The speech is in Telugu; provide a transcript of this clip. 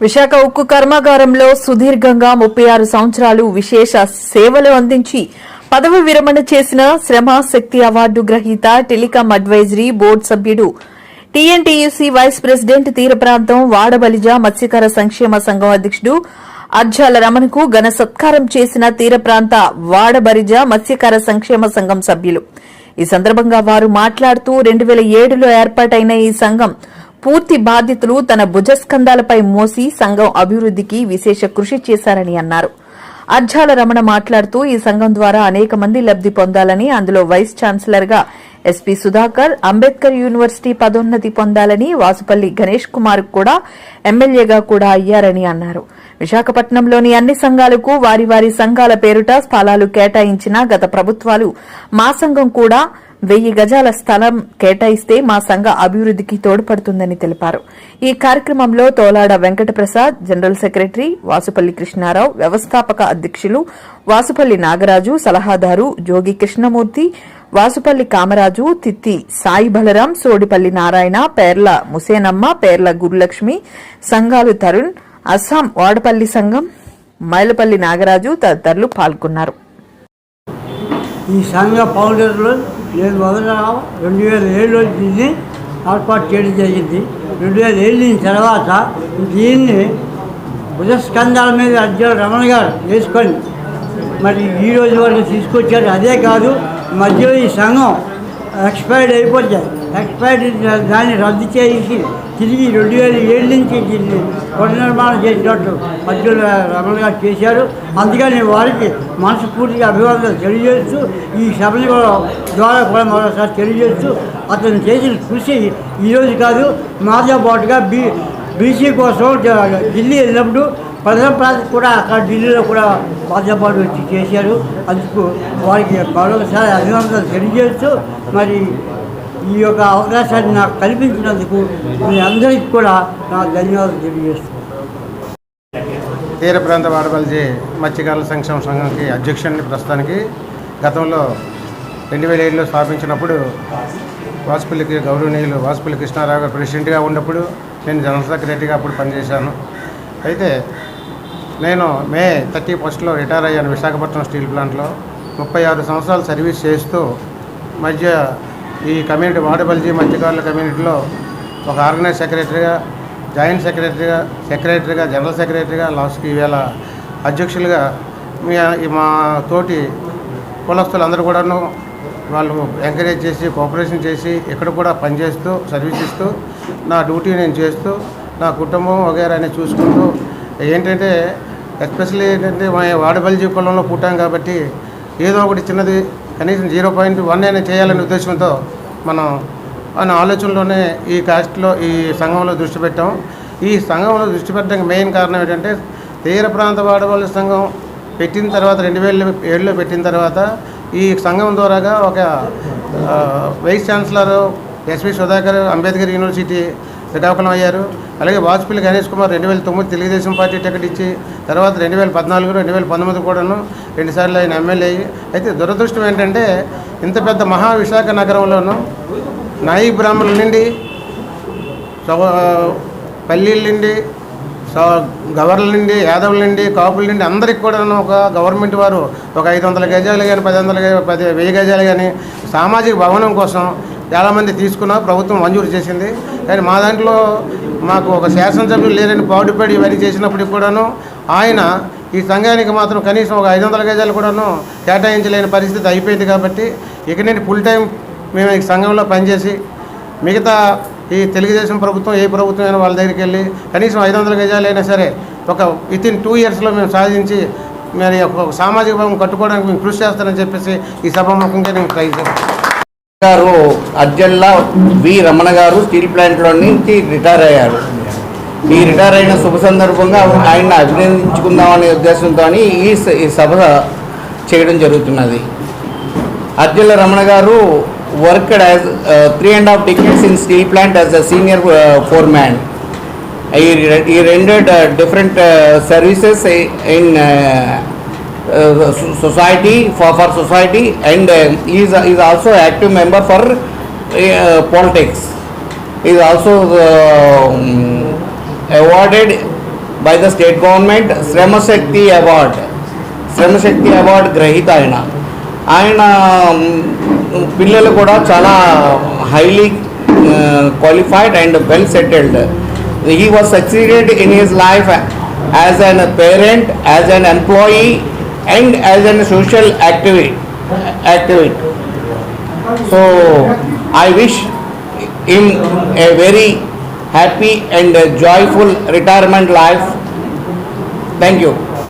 విశాఖ ఉక్కు కర్మాగారంలో సుదీర్ఘంగా ముప్పై ఆరు సంవత్సరాలు విశేష సేవలు అందించి పదవి విరమణ చేసిన శ్రమ శక్తి అవార్డు గ్రహీత టెలికాం అడ్వైజరీ బోర్డు సభ్యుడు టీఎన్టీయూసీ వైస్ ప్రెసిడెంట్ తీర ప్రాంతం వాడబలిజ మత్స్యకార సంక్షేమ సంఘం అధ్యక్షుడు అర్జాల రమణకు ఘన సత్కారం చేసిన తీర ప్రాంత వాడబరిజ మత్స్యకార సంక్షేమ సంఘం సభ్యులు. ఈ సందర్భంగా వారు మాట్లాడుతూ రెండు వేల ఏడులో ఏర్పాటైన ఈ సంఘం పూర్తి బాధ్యతలు తన భుజస్కంధాలపై మోసి సంఘం అభివృద్ధికి విశేష కృషి చేశారని అన్నారు. అర్జాల రమణ మాట్లాడుతూ ఈ సంఘం ద్వారా అనేక మంది లబ్ది పొందాలని అందులో vice ఛాన్సలర్గా S P Sudhakar Ambedkar university పదోన్నతి పొందాలని వాసుపల్లి గణేష్ కుమార్ కూడా ఎమ్మెల్యేగా కూడా అయ్యారని అన్నారు. విశాఖపట్నంలోని అన్ని సంఘాలకు వారి వారి సంఘాల పేరుట స్థలాలు కేటాయించిన గత ప్రభుత్వాలు మా సంఘం కూడా వెయ్యి గజాల స్థలం కేటాయిస్తే మా సంఘ అభివృద్ధికి తోడ్పడుతుందని తెలిపారు. ఈ కార్యక్రమంలో తోలాడ వెంకటప్రసాద్ జనరల్ సెక్రటరీ వాసుపల్లి కృష్ణారావు వ్యవస్థాపక అధ్యక్షులు వాసుపల్లి నాగరాజు సలహాదారు జోగి కృష్ణమూర్తి వాసుపల్లి కామరాజు తిత్తి సాయి బలరాం సోడిపల్లి నారాయణ పేర్ల ముసేనమ్మ పేర్ల గురులక్ష్మి సంఘాలు తరుణ్ అస్సాం వాడపల్లి సంఘం మైలపల్లి నాగరాజు తదితరులు పాల్గొన్నారు. ఈ సంఘ ఫౌండర్లు నేను మొదట రెండు వేల ఏడులో దీన్ని ఏర్పాటు చేయడం జరిగింది. రెండు వేల ఏడు తర్వాత దీన్ని బుధస్కంధాల మీద అధ్యక్షుడు రమణ గారు వేసుకొని మరి ఈ రోజు వరకు తీసుకొచ్చారు. అదే కాదు మధ్యలో ఈ సంఘం ఎక్స్పైర్డ్ అయిపోతాయి ఎక్స్పైరీ దాన్ని రద్దు చేసి తిరిగి రెండు వేల ఏడు నుంచి దీన్ని పునర్నిర్మాణం చేసినట్టు మధ్యలో రమణ గారు చేశారు. అందుకని వారికి మనస్ఫూర్తిగా అభివాదాలు తెలియజేస్తూ ఈ సభని ద్వారా కూడా మరోసారి తెలియజేస్తూ అతను చేసిన కృషి ఈరోజు కాదు మాతో పాటుగా బీ బీసీ కోసం ఢిల్లీ వెళ్ళినప్పుడు ప్రథమ ప్రాంతం కూడా అక్కడ ఢిల్లీలో కూడా బాధ్యపాటు వచ్చి చేశారు. అందుకు వారికి మరొకసారి అభినందనలు తెలియజేస్తూ మరి ఈ యొక్క అవకాశాన్ని నాకు కల్పించినందుకు మీ అందరికీ కూడా నా ధన్యవాదాలు తెలియజేస్తున్నాను. తీర ప్రాంత వాడబల్జీ మత్స్యకారుల సంక్షేమ సంఘంకి అధ్యక్షుడిని ప్రస్తుతానికి గతంలో రెండు వేల ఏడులో స్థాపించినప్పుడు వాసుపల్లికి గౌరవనీయులు వాసుపల్లి కృష్ణారావు గారు ప్రెసిడెంట్గా ఉన్నప్పుడు నేను జనరల్ సెక్రటరీగా అప్పుడు పనిచేశాను. అయితే నేను మే థర్టీ ఫస్ట్లో రిటైర్ అయ్యాను విశాఖపట్నం స్టీల్ ప్లాంట్లో. ముప్పై ఆరు సంవత్సరాలు సర్వీస్ చేస్తూ మధ్య ఈ కమ్యూనిటీ వాడబల్జీ మత్స్యకారుల కమ్యూనిటీలో ఒక ఆర్గనైజ్ సెక్రటరీగా జాయింట్ సెక్రటరీగా సెక్రటరీగా జనరల్ సెక్రటరీగా లాస్ట్కి ఈవేళ అధ్యక్షులుగా మీ మా తోటి కులస్తులు అందరూ కూడాను వాళ్ళు ఎంకరేజ్ చేసి కోఆపరేషన్ చేసి ఇక్కడ కూడా పనిచేస్తూ సర్వీస్ ఇస్తూ నా డ్యూటీ నేను చేస్తూ నా కుటుంబం వగేరాని చూసుకుంటూ ఏంటంటే ఎస్పెషల్లీ ఏంటంటే మా వాడబల్జీ కులంలో పుట్టాం కాబట్టి ఏదో ఒకటి చిన్నది కనీసం జీరో పాయింట్ వన్ అయినా చేయాలనే ఉద్దేశంతో మనం అనే ఆలోచనలోనే ఈ కాస్ట్లో ఈ సంఘంలో దృష్టి పెట్టాం. ఈ సంఘంలో దృష్టి పెట్టడానికి మెయిన్ కారణం ఏంటంటే తీర ప్రాంత వాడవాళ్ళ సంఘం పెట్టిన తర్వాత రెండు వేల ఏడులో పెట్టిన తర్వాత ఈ సంఘం ద్వారాగా ఒక vice chancellor SV Sudhakar Ambedkar university Srikakulam అయ్యారు అలాగే వాజ్పేయి గణేష్ కుమార్ రెండు వేల తొమ్మిది తెలుగుదేశం పార్టీ టికెట్ ఇచ్చి తర్వాత రెండు వేల పద్నాలుగు రెండు వేల పంతొమ్మిది కూడాను రెండుసార్లు ఆయన ఎమ్మెల్యే అయ్యి అయితే దురదృష్టం ఏంటంటే ఇంత పెద్ద మహా విశాఖ నగరంలోనూ నాయి బ్రాహ్మణుల నుండి సవ- పల్లీల నుండి స- గవర్ల నుండి యాదవుల నుండి కాపుల నుండి అందరికి కూడా ఒక గవర్నమెంట్ వారు ఒక ఐదు వందల గజాలు కానీ పది వందల పది వెయ్యి గజాలు కానీ సామాజిక భవనం కోసం చాలామంది తీసుకున్నా ప్రభుత్వం మంజూరు చేసింది. కానీ మా దాంట్లో మాకు ఒక శాసనసభ్యులు లేరని పావుడిపడి ఇవన్నీ చేసినప్పటికి కూడాను ఆయన ఈ సంఘానికి మాత్రం కనీసం ఒక ఐదు వందల గజాలు కూడాను కేటాయించలేని పరిస్థితి అయిపోయింది కాబట్టి ఇక నేను ఫుల్ టైం మేము ఈ సంఘంలో పనిచేసి మిగతా ఈ తెలుగుదేశం ప్రభుత్వం ఏ ప్రభుత్వం అయినా వాళ్ళ దగ్గరికి వెళ్ళి కనీసం ఐదు వందల గజాలైనా సరే ఒక విత్ ఇన్ టూ ఇయర్స్లో మేము సాధించి మరి ఒక సామాజిక భావం కట్టుకోవడానికి మేము కృషి చేస్తానని చెప్పేసి ఈ సభాముఖంగా నేను ట్రై చేస్తాను. గారు అర్జల్లా వి రమణ గారు స్టీల్ ప్లాంట్లో నుంచి రిటైర్ అయ్యారు. ఈ రిటైర్ అయిన శుభ సందర్భంగా ఆయన అభినందించుకుందామనే ఉద్దేశంతో ఈ స- ఈ సభ చేయడం జరుగుతున్నది. అర్జుల రమణ గారు worked as three and half decades in steel plant as a senior foreman ఈ రెండు different services in Uh, society for for society and uh, he is is also active member for uh, politics. He is also uh, um, awarded by the state government Shramashakti award Shramashakti award గ్రహీత ఆయన ఆయన పిల్లలు కూడా చాలా highly qualified and well settled he was succeeded in his life as an parent as an employee and as a social activity. activity. So I wish him a very happy and joyful retirement life. Thank you.